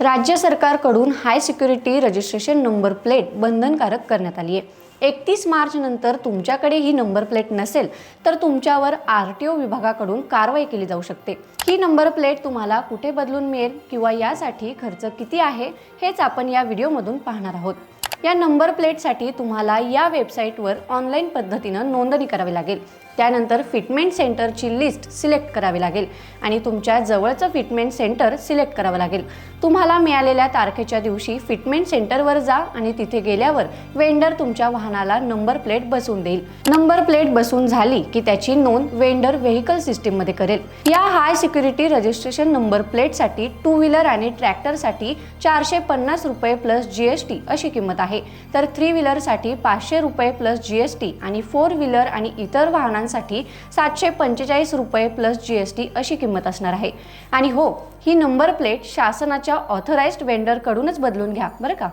राज्य सरकारकडून high security registration number plate बंधनकारक करण्यात आली आहे एकतीस मार्च नंतर तुमच्याकडे ही नंबर प्लेट नसेल तर तुमच्यावर आर टी ओ विभागाकडून कारवाई केली जाऊ शकते. ही नंबर प्लेट तुम्हाला कुठे बदलून मिळेल किंवा यासाठी खर्च किती आहे हेच आपण या व्हिडिओमधून पाहणार आहोत. या नंबर प्लेटसाठी तुम्हाला या वेबसाईटवर ऑनलाईन पद्धतीनं नोंदणी करावी लागेल. त्यानंतर फिटमेंट सेंटरची लिस्ट सिलेक्ट करावी लागेल आणि तुमच्या जवळचं फिटमेंट सेंटर सिलेक्ट करावं लागेल. तुम्हाला मिळालेल्या तारखेच्या दिवशी फिटमेंट सेंटरवर जा आणि तिथे गेल्यावर वेंडर तुमच्या वाहनाला नंबर प्लेट बसवून देईल. नंबर प्लेट बसून झाली की त्याची नोंद वेंडर व्हेकल सिस्टीममध्ये करेल. या हाय सिक्युरिटी रजिस्ट्रेशन नंबर प्लेटसाठी टू व्हीलर आणि ट्रॅक्टरसाठी चारशे पन्नास रुपये प्लस जी एस टी अशी किंमत आहे. तर थ्री व्हीलरसाठी पाचशे रुपये प्लस जी एस टी आणि फोर व्हीलर आणि इतर वाहनांसाठी सातशे पंचेचाळीस रुपये प्लस जी एस टी अशी किंमत असणार आहे. आणि हो ही नंबर प्लेट शासनाच्या ऑथराइज्ड वेंडरकडूनच बदलून घ्या बरं का?